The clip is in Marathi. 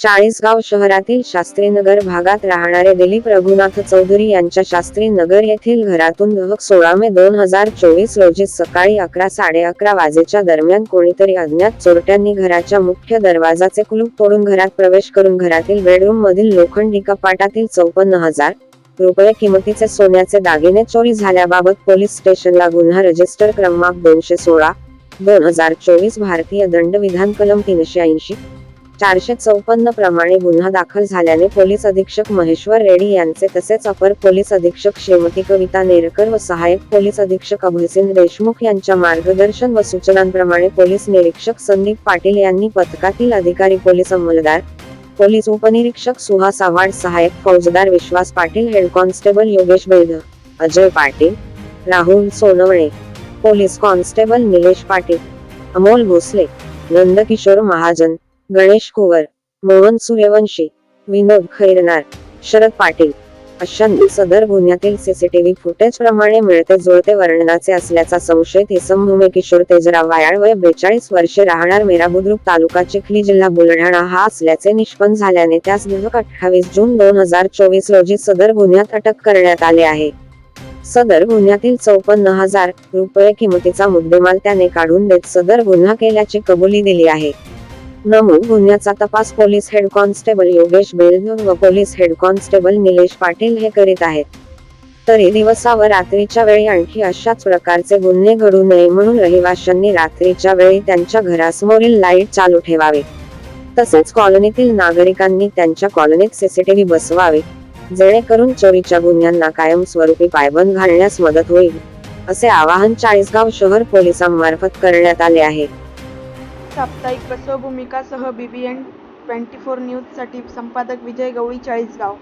चाळीसगाव शहरातील शास्त्रीनगर भागात राहणारे दिलीप रघुनाथ चौधरी यांच्या शास्त्रीनगर येथील घरातून दहक सोळा मे दोन हजार चोवीस रोजी सकाळी अकरा साडे अकरा वाजेच्या दरम्यान कोणीतरी अज्ञात चोरट्यांनी घराच्या मुख्य दरवाजाचे कुलूप तोडून घरात प्रवेश करून घरातील बेडरूम मधील लोखंडी कपाटातील चौपन्न हजार रुपये किमतीचे सोन्याचे दागिने चोरी झाल्याबाबत पोलीस स्टेशनला गुन्हा रजिस्टर क्रमांक दोनशे सोळा दोन हजार चोवीस भारतीय दंड विधान कलम तीनशे ऐंशी चारशे चौपन्न प्रमाणे गुन्हा दाखल झाल्याने पोलीस अधीक्षक महेश्वर रेड्डी यांचे तसेच अपर पोलीस अधीक्षक श्रीमती कविता नेरकर व सहाय्यक पोलीस अधीक्षक अभयसिंग देशमुख यांच्या मार्गदर्शन व सूचनांप्रमाणे पोलीस निरीक्षक संदीप पाटील यांनी पथकातील अधिकारी पोलीस अंमलदार पोलीस उपनिरीक्षक सुहास आव्हाड सहाय्यक फौजदार Vishwas Patil head constable Yogesh Bed Ajay Patil Rahul Sonawane police constable Nilesh Patil Amol Bhosale Nandkishor Mahajan Ganesh Kuvar Mohan Suryavanshi Vinod Khairnar Sharad Patil. अशांत सदर गुन्ह्यातील सीसीटीव्ही फुटेज प्रमाणे मिळते जुळते वर्णनाचे असल्याचा संशय इसम भूमे किशोर तेजराव वायाळ वय बेचाळीस वर्षे राहणार मेरा बुद्रुक तालुका चिखली जिल्हा बुलढाणा. हा असल्याचे निष्पन्न झाल्याने त्यास दिवक अठ्ठावीस जून दोन हजार चोवीस रोजी सदर गुन्ह्यात अटक करण्यात आले आहे. सदर गुन्ह्यातील चौपन्न हजार रुपये किमतीचा मुद्देमाल त्याने काढून देत सदर गुन्हा केल्याची कबुली दिली आहे. नमूद गुन्ह्याचा तपास police head constable Yogesh Beldh व police head constable Nilesh Patil हे करीत आहेत. तरी दिवसा व रात्रीच्या वेळी आणखी अशाच प्रकारचे गुन्हे घडू नये म्हणून रहिवाशांनी रात्रीच्या वेळी त्यांच्या घरासमोरील लाइट चालू ठेवावे. तसेच कॉलनीतील नागरिकांनी त्यांच्या कॉलनीत सीसीटीव्ही बसवावे जेणेकरून चोरीच्या गुन्ह्यांना कायमस्वरूपी पायबंद घालण्यास मदत होईल असे आवाहन चाळीसगाव शहर पोलिसांमार्फत करण्यात आले आहे. साप्ताहिक बसवभूमिकासह बीबीएन ट्वेंटी फोर न्यूजसाठी संपादक विजय गवळी चाळीसगाव.